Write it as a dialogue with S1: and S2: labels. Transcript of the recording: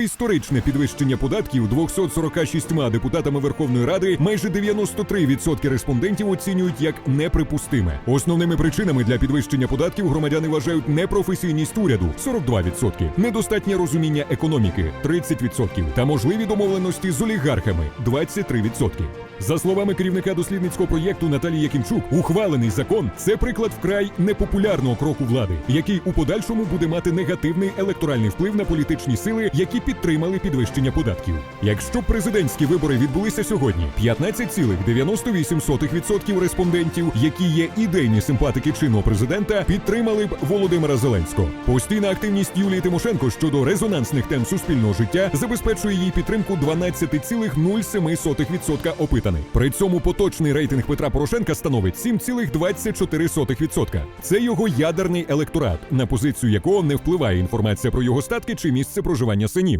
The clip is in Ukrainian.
S1: Історичне підвищення податків 246 депутатами Верховної Ради майже 93% респондентів оцінюють як неприпустиме. Основними причинами для підвищення податків громадяни вважають непрофесійність уряду 42%, недостатнє розуміння економіки 30% та можливі домовленості з олігархами 23%. За словами керівника дослідницького проєкту Наталії Якимчук, ухвалений закон це приклад вкрай непопулярного кроку влади, який у подальшому буде мати негативний електоральний вплив на політичні сили, які підтримали підвищення податків. Якщо президентські вибори відбулися сьогодні, 15,98% респондентів, які є ідейні симпатики чинного президента, підтримали б Володимира Зеленського. Постійна активність Юлії Тимошенко щодо резонансних тем суспільного життя забезпечує їй підтримку 12,07% опитаних. При цьому поточний рейтинг Петра Порошенка становить 7,24%. Це його ядерний електорат, на позицію якого не впливає інформація про його статки чи місце проживання синів.